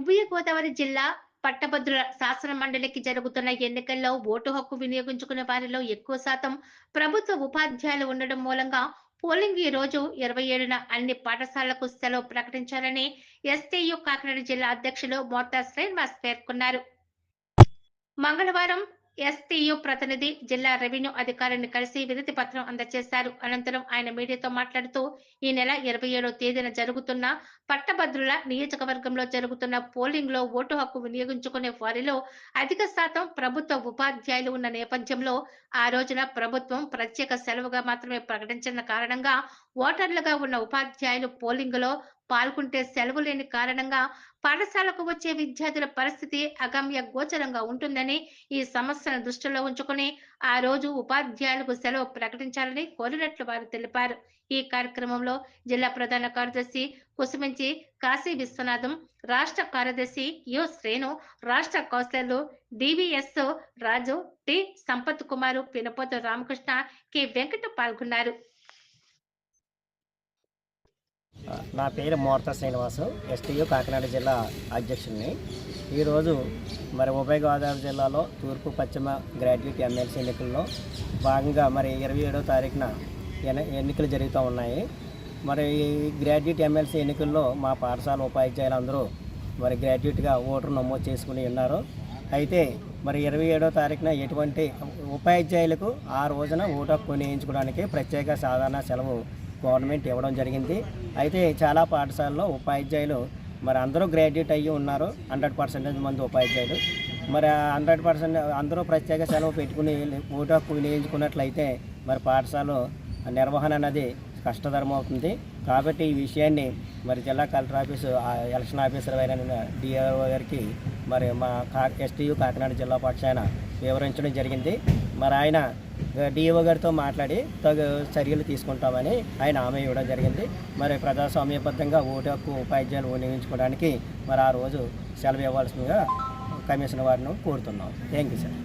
ఉభయ గోదావరి జిల్లా పట్టభద్రుల శాసన మండలికి జరుగుతున్న ఎన్నికల్లో ఓటు హక్కు వినియోగించుకునే వారిలో ఎక్కువ శాతం ప్రభుత్వ ఉపాధ్యాయులు ఉండడం మూలంగా పోలింగ్ ఈ రోజు ఇరవై ఏడున అన్ని పాఠశాలలకు సెలవు ప్రకటించాలని ఎస్టీయు కాకినాడ జిల్లా అధ్యక్షులు మోర్తా శ్రీనివాస్ పేర్కొన్నారు. మంగళవారం ఎస్టీయు ప్రతినిధి జిల్లా రెవెన్యూ అధికారిని కలిసి వినతి పత్రం అందజేశారు. అనంతరం ఆయన మీడియాతో మాట్లాడుతూ ఈ నెల ఇరవై ఏడో తేదీన జరుగుతున్న పట్టభద్రుల నియోజకవర్గంలో జరుగుతున్న పోలింగ్లో ఓటు హక్కు వినియోగించుకునే వారిలో అధిక శాతం ప్రభుత్వ ఉపాధ్యాయులు ఉన్న నేపథ్యంలో ఆ రోజున ప్రభుత్వం ప్రత్యేక సెలవుగా మాత్రమే ప్రకటించిన కారణంగా ఓటర్లుగా ఉన్న ఉపాధ్యాయులు పోలింగ్లో పాల్గొంటే సెలవు లేని కారణంగా పాఠశాలకు వచ్చే విద్యార్థుల పరిస్థితి అగమ్య గోచరంగా ఉంటుందని ఈ సమస్యను దృష్టిలో ఉంచుకుని ఆ రోజు ఉపాధ్యాయులకు సెలవు ప్రకటించాలని కోరినట్లు వారు తెలిపారు. ఈ కార్యక్రమంలో జిల్లా ప్రధాన కార్యదర్శి కుసుమించి కాశీ విశ్వనాథం రాష్ట్ర కార్యదర్శి యు శ్రేణు రాష్ట్ర కౌన్సిలర్లు DVS Raju T Sampath Kumar Pinapotha Ramakrishna K Venkata పాల్గొన్నారు. నా పేరు మూర్త శ్రీనివాసు ఎస్టీయు కాకినాడ జిల్లా అధ్యక్షుడిని. ఈరోజు మరి ఉభయ గోదావరి జిల్లాలో తూర్పు పశ్చిమ గ్రాడ్యుయేట్ ఎమ్మెల్సీ ఎన్నికల్లో భాగంగా మరి ఇరవై ఏడో తారీఖున ఎన్నికలు జరుగుతూ ఉన్నాయి. మరి ఈ గ్రాడ్యుయేట్ ఎమ్మెల్సీ ఎన్నికల్లో మా పాఠశాల ఉపాధ్యాయులందరూ మరి గ్రాడ్యుయేట్గా ఓటర్ నమోదు చేసుకుని ఉన్నారు. అయితే మరి ఇరవై ఏడో తారీఖున ఎటువంటి ఉపాధ్యాయులకు ఆ రోజున ఓటు హక్కు వినియోగించుకోవడానికి ప్రత్యేక సాధారణ సెలవు గవర్నమెంట్ ఇవ్వడం జరిగింది. అయితే చాలా పాఠశాలలో ఉపాధ్యాయులు మరి అందరూ గ్రాడ్యుయేట్ అయ్యి ఉన్నారు. హండ్రెడ్ పర్సెంటేజ్ మంది ఉపాధ్యాయులు. మరి హండ్రెడ్ పర్సెంట్ అందరూ ప్రత్యేక సెలవు పెట్టుకుని ఓటు హక్కు వినియోగించుకున్నట్లయితే మరి పాఠశాల నిర్వహణ అనేది కష్టతరం అవుతుంది. కాబట్టి ఈ విషయాన్ని మరి జిల్లా కలెక్టర్ ఆఫీసు ఆ ఎలక్షన్ ఆఫీసర్ అయిన డిఆర్ఓ గారికి మరి మా కా ఎస్టీయు కాకినాడ జిల్లా పక్షాన వివరించడం జరిగింది. మరి ఆయన డిఓ గారితో మాట్లాడి తగు చర్యలు తీసుకుంటామని ఆయన హామీ ఇవ్వడం జరిగింది. మరి ప్రజాస్వామ్యబద్ధంగా ఓటు హక్కు ఉపాధ్యాయులు వినియోగించుకోవడానికి మరి ఆ రోజు సెలవు ఇవ్వాల్సిందిగా కమిషన్ వారిని కోరుతున్నాం. Thank you sir